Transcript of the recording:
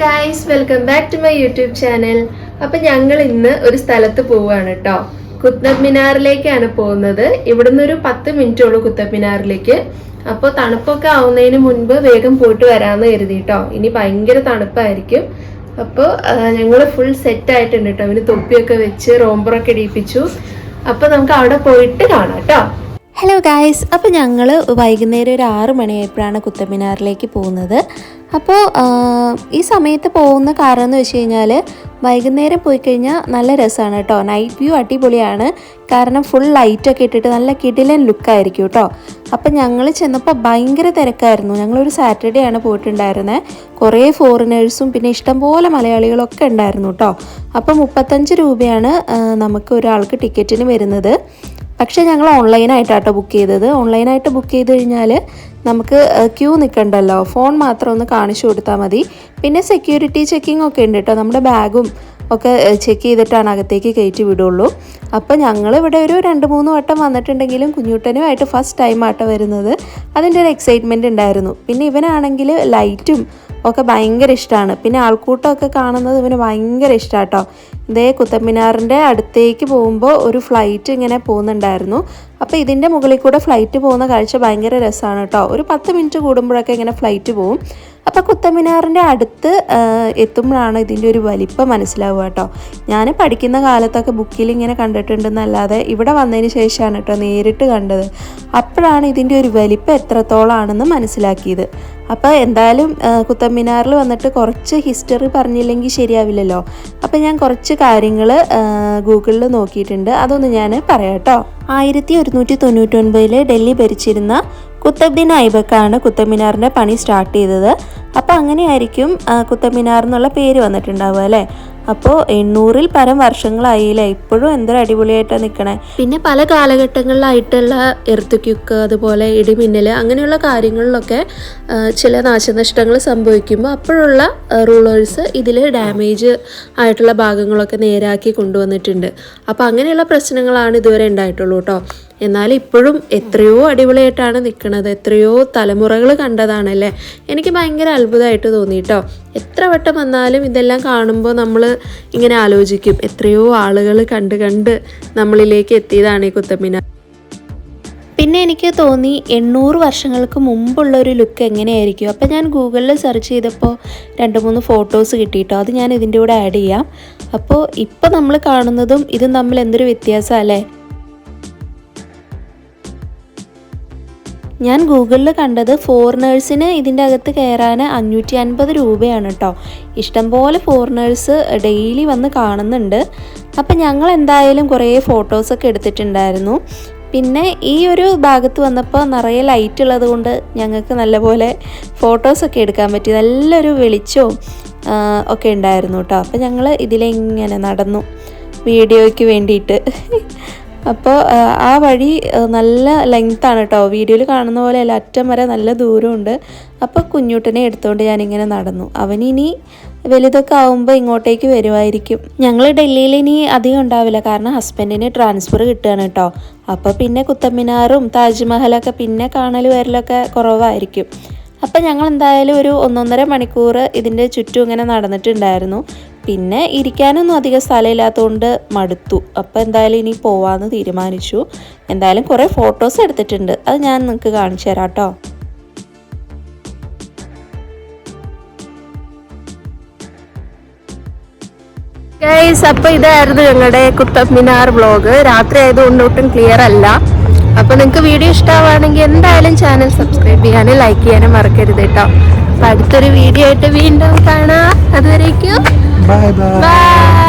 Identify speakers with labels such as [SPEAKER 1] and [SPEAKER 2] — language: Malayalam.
[SPEAKER 1] Guys welcome back to my YouTube channel അപ്പൊ ഞങ്ങൾ ഇന്ന് ഒരു സ്ഥലത്ത് പോവുകയാണ് കേട്ടോ കുത്തബ് മിനാറിലേക്കാണ് പോകുന്നത്. ഇവിടുന്ന് ഒരു പത്ത് മിനിറ്റ് ഉള്ളു കുത്തബ് മിനാറിലേക്ക്. അപ്പോൾ തണുപ്പൊക്കെ ആവുന്നതിന് മുൻപ് വേഗം പോയിട്ട് വരാമെന്ന് കരുതി കേട്ടോ ഇനി ഭയങ്കര തണുപ്പായിരിക്കും. അപ്പോൾ ഞങ്ങൾ ഫുൾ സെറ്റ് ആയിട്ടുണ്ട് കേട്ടോ അവന് തൊപ്പിയൊക്കെ വെച്ച് റോംബറൊക്കെ ഇടിയിപ്പിച്ചു. അപ്പോൾ നമുക്ക് അവിടെ പോയിട്ട് കാണാം കേട്ടോ
[SPEAKER 2] ഹലോ ഗായ്സ് അപ്പോൾ ഞങ്ങൾ വൈകുന്നേരം ഒരു ആറ് മണിയായപ്പോഴാണ് കുത്തമിനാറിലേക്ക് പോകുന്നത്. അപ്പോൾ ഈ സമയത്ത് പോകുന്ന കാരണം എന്ന് വെച്ച് കഴിഞ്ഞാൽ വൈകുന്നേരം പോയി കഴിഞ്ഞാൽ നല്ല രസമാണ് കേട്ടോ നൈറ്റ് വ്യൂ അടിപൊളിയാണ്. കാരണം ഫുൾ ലൈറ്റൊക്കെ ഇട്ടിട്ട് നല്ല കിടിലൻ ലുക്കായിരിക്കും കേട്ടോ അപ്പം ഞങ്ങൾ ചെന്നപ്പോൾ ഭയങ്കര തിരക്കായിരുന്നു. ഞങ്ങളൊരു സാറ്റർഡേ ആണ് പോയിട്ടുണ്ടായിരുന്നത് കുറേ ഫോറിനേഴ്സും പിന്നെ ഇഷ്ടംപോലെ മലയാളികളൊക്കെ ഉണ്ടായിരുന്നു കേട്ടോ അപ്പോൾ മുപ്പത്തഞ്ച് രൂപയാണ് നമുക്ക് ഒരാൾക്ക് ടിക്കറ്റിന് വരുന്നത്. പക്ഷേ ഞങ്ങൾ ഓൺലൈനായിട്ടാട്ടോ ബുക്ക് ചെയ്തത്. ഓൺലൈനായിട്ട് ബുക്ക് ചെയ്ത് കഴിഞ്ഞാൽ നമുക്ക് ക്യൂ നിൽക്കണ്ടല്ലോ ഫോൺ മാത്രം ഒന്ന് കാണിച്ചു കൊടുത്താൽ മതി. പിന്നെ സെക്യൂരിറ്റി ചെക്കിംഗ് ഒക്കെ ഉണ്ട് കേട്ടോ നമ്മുടെ ബാഗും ഒക്കെ ചെക്ക് ചെയ്തിട്ടാണ് അകത്തേക്ക് കയറ്റി വിടുള്ളൂ. അപ്പോൾ ഞങ്ങൾ ഇവിടെ ഒരു രണ്ട് മൂന്ന് വട്ടം വന്നിട്ടുണ്ടെങ്കിലും കുഞ്ഞുട്ടനുമായിട്ട് ഫസ്റ്റ് ടൈം ആട്ടോ വരുന്നത്. അതിന്റെ ഒരു എക്സൈറ്റ്മെന്റ് ഉണ്ടായിരുന്നു. പിന്നെ ഇവനാണെങ്കിൽ ലൈറ്റും ഒക്കെ ഭയങ്കര ഇഷ്ടമാണ് പിന്നെ ആൾക്കൂട്ടമൊക്കെ കാണുന്നത് ഇവന് ഭയങ്കര ഇഷ്ടമാണ് കേട്ടോ ഇതേ കുത്തമ്മിനാറിന്റെ അടുത്തേക്ക് പോകുമ്പോൾ ഒരു ഫ്ലൈറ്റ് ഇങ്ങനെ പോകുന്നുണ്ടായിരുന്നു. അപ്പോൾ ഇതിന്റെ മുകളിൽ കൂടെ ഫ്ലൈറ്റ് പോകുന്ന കാഴ്ച ഭയങ്കര രസമാണ് കേട്ടോ. ഒരു പത്ത് മിനിറ്റ് കൂടുമ്പോഴൊക്കെ ഇങ്ങനെ ഫ്ലൈറ്റ് പോകും. അപ്പോൾ കുത്തമ്മിനാറിന്റെ അടുത്ത് എത്തുമ്പോഴാണ് ഇതിന്റെ ഒരു വലിപ്പം മനസ്സിലാവുക കേട്ടോ. ഞാൻ പഠിക്കുന്ന കാലത്തൊക്കെ ബുക്കിൽ ഇങ്ങനെ കണ്ടിട്ടുണ്ടെന്നല്ലാതെ ഇവിടെ വന്നതിന് ശേഷമാണ് കേട്ടോ നേരിട്ട് കണ്ടത്. അപ്പോഴാണ് ഇതിന്റെ ഒരു വലിപ്പം എത്രത്തോളാണെന്ന് മനസ്സിലാക്കിയത്. അപ്പോൾ എന്തായാലും കുത്തമ്മിനാറിൽ വന്നിട്ട് കുറച്ച് ഹിസ്റ്ററി പറഞ്ഞില്ലെങ്കിൽ ശരിയാവില്ലല്ലോ. അപ്പോൾ ഞാൻ കുറച്ച് കാര്യങ്ങൾ ഗൂഗിളിൽ നോക്കിയിട്ടുണ്ട്. അതൊന്ന് ഞാൻ പറയാം കേട്ടോ. ആയിരത്തി ഒരുന്നൂറ്റി തൊണ്ണൂറ്റൊൻപതിൽ ഡൽഹി ഭരിച്ചിരുന്ന കുത്തബ്ദീൻ ഐബക്കാണ് കുത്തമ്മിനാറിന്റെ പണി സ്റ്റാർട്ട് ചെയ്തത്. അപ്പോൾ അങ്ങനെയായിരിക്കും കുത്തമ്മിനാർ എന്നുള്ള പേര് വന്നിട്ടുണ്ടാവുക അല്ലേ? അപ്പോൾ എണ്ണൂറിൽ പരം വർഷങ്ങളായില്ലേ? ഇപ്പോഴും എന്തൊരു അടിപൊളിയായിട്ടാണ് നിൽക്കണേ പിന്നെ പല കാലഘട്ടങ്ങളിലായിട്ടുള്ള എർത്തുക്യുക്ക് അതുപോലെ ഇടിമിന്നൽ അങ്ങനെയുള്ള കാര്യങ്ങളിലൊക്കെ ചില നാശനഷ്ടങ്ങൾ സംഭവിക്കുമ്പോൾ അപ്പോഴുള്ള റൂളേഴ്സ് ഇതിൽ ഡാമേജ് ആയിട്ടുള്ള ഭാഗങ്ങളൊക്കെ നേരാക്കി കൊണ്ടുവന്നിട്ടുണ്ട്. അപ്പോൾ അങ്ങനെയുള്ള പ്രശ്നങ്ങളാണ് ഇതുവരെ ഉണ്ടായിട്ടുള്ളൂ കേട്ടോ എന്നാൽ ഇപ്പോഴും എത്രയോ അടിപൊളിയായിട്ടാണ് നിൽക്കുന്നത് എത്രയോ തലമുറകൾ കണ്ടതാണല്ലേ? എനിക്ക് ഭയങ്കര അത്ഭുതമായിട്ട് തോന്നി കേട്ടോ എത്ര വട്ടം വന്നാലും ഇതെല്ലാം കാണുമ്പോൾ നമ്മൾ ഇങ്ങനെ ആലോചിക്കും. എത്രയോ ആളുകൾ കണ്ട് കണ്ട് നമ്മളിലേക്ക് എത്തിയതാണ് ഈ കുത്തമ്മിനാർ പിന്നെ എനിക്ക് തോന്നി എണ്ണൂറ് വർഷങ്ങൾക്ക് മുമ്പുള്ള ഒരു ലുക്ക് എങ്ങനെയായിരിക്കും? അപ്പോൾ ഞാൻ ഗൂഗിളിൽ സെർച്ച് ചെയ്തപ്പോൾ രണ്ട് മൂന്ന് ഫോട്ടോസ് കിട്ടിയിട്ടോ അത് ഞാൻ ഇതിന്റെ കൂടെ ആഡ് ചെയ്യാം. അപ്പോൾ ഇപ്പോൾ നമ്മൾ കാണുന്നതും ഇതും തമ്മിൽ എന്തൊരു വ്യത്യാസം ഞാൻ ഗൂഗിളിൽ കണ്ടത് ഫോറിനേഴ്സിന് ഇതിന്റെ അകത്ത് കയറാൻ അഞ്ഞൂറ്റി അൻപത് രൂപയാണ് കേട്ടോ ഇഷ്ടംപോലെ ഫോറിനേഴ്സ് ഡെയിലി വന്ന് കാണുന്നുണ്ട്. അപ്പം ഞങ്ങൾ എന്തായാലും കുറേ ഫോട്ടോസൊക്കെ എടുത്തിട്ടുണ്ടായിരുന്നു. പിന്നെ ഈ ഒരു ഭാഗത്ത് വന്നപ്പോൾ നിറയെ ലൈറ്റ് ഉള്ളത് കൊണ്ട് ഞങ്ങൾക്ക് നല്ലപോലെ ഫോട്ടോസൊക്കെ എടുക്കാൻ പറ്റി. നല്ലൊരു വെളിച്ചവും ഒക്കെ ഉണ്ടായിരുന്നു കേട്ടോ അപ്പം ഞങ്ങൾ ഇതിലിങ്ങനെ നടന്നു. വീഡിയോയ്ക്ക് വേണ്ടിയിട്ട്. അപ്പോൾ ആ, വഴി നല്ല ലെങ്ത്താണ് കേട്ടോ വീഡിയോയിൽ കാണുന്ന പോലെ അല്ല അറ്റം വരെ നല്ല ദൂരമുണ്ട്. അപ്പോൾ കുഞ്ഞുട്ടനെ എടുത്തുകൊണ്ട് ഞാനിങ്ങനെ നടന്നു. അവനിനി വലുതൊക്കെ ആവുമ്പോൾ ഇങ്ങോട്ടേക്ക് വരുമായിരിക്കും ഞങ്ങൾ ഡൽഹിയിൽ ഇനി അധികം ഉണ്ടാവില്ല. കാരണം ഹസ്ബൻഡിന് ട്രാൻസ്ഫർ കിട്ടുകയാണ് കേട്ടോ അപ്പോൾ പിന്നെ കുത്തമ്മിനാറും താജ്മഹലൊക്കെ പിന്നെ കാണൽ വരലൊക്കെ കുറവായിരിക്കും. അപ്പം ഞങ്ങൾ എന്തായാലും ഒരു ഒന്നൊന്നര മണിക്കൂർ ഇതിന്റെ ചുറ്റും ഇങ്ങനെ നടന്നിട്ടുണ്ടായിരുന്നു. പിന്നെ ഇരിക്കാനൊന്നും അധികം സ്ഥലമില്ലാത്തതുകൊണ്ട് മടുത്തു. അപ്പോൾ എന്തായാലും ഇനി പോവാമെന്ന് തീരുമാനിച്ചു. എന്തായാലും കുറേ ഫോട്ടോസ് എടുത്തിട്ടുണ്ട്. അത് ഞാൻ നിങ്ങൾക്ക് കാണിച്ചു തരാം കേട്ടോ
[SPEAKER 1] ഗൈസ് അപ്പൊ ഇതായിരുന്നു ഞങ്ങളുടെ കുത്തബ് മിനാർ വ്ളോഗ്. രാത്രി ആയതുകൊണ്ട് ഒട്ടും ക്ലിയർ അല്ല. അപ്പോൾ നിങ്ങൾക്ക് വീഡിയോ ഇഷ്ടമാണെങ്കിൽ എന്തായാലും ചാനൽ സബ്സ്ക്രൈബ് ചെയ്യാനും ലൈക്ക് ചെയ്യാനും മറക്കരുത് കേട്ടോ അപ്പൊ അടുത്തൊരു വീഡിയോ ആയിട്ട് വീണ്ടും കാണാം. അതുവരേക്കും
[SPEAKER 3] Bye-bye. Bye.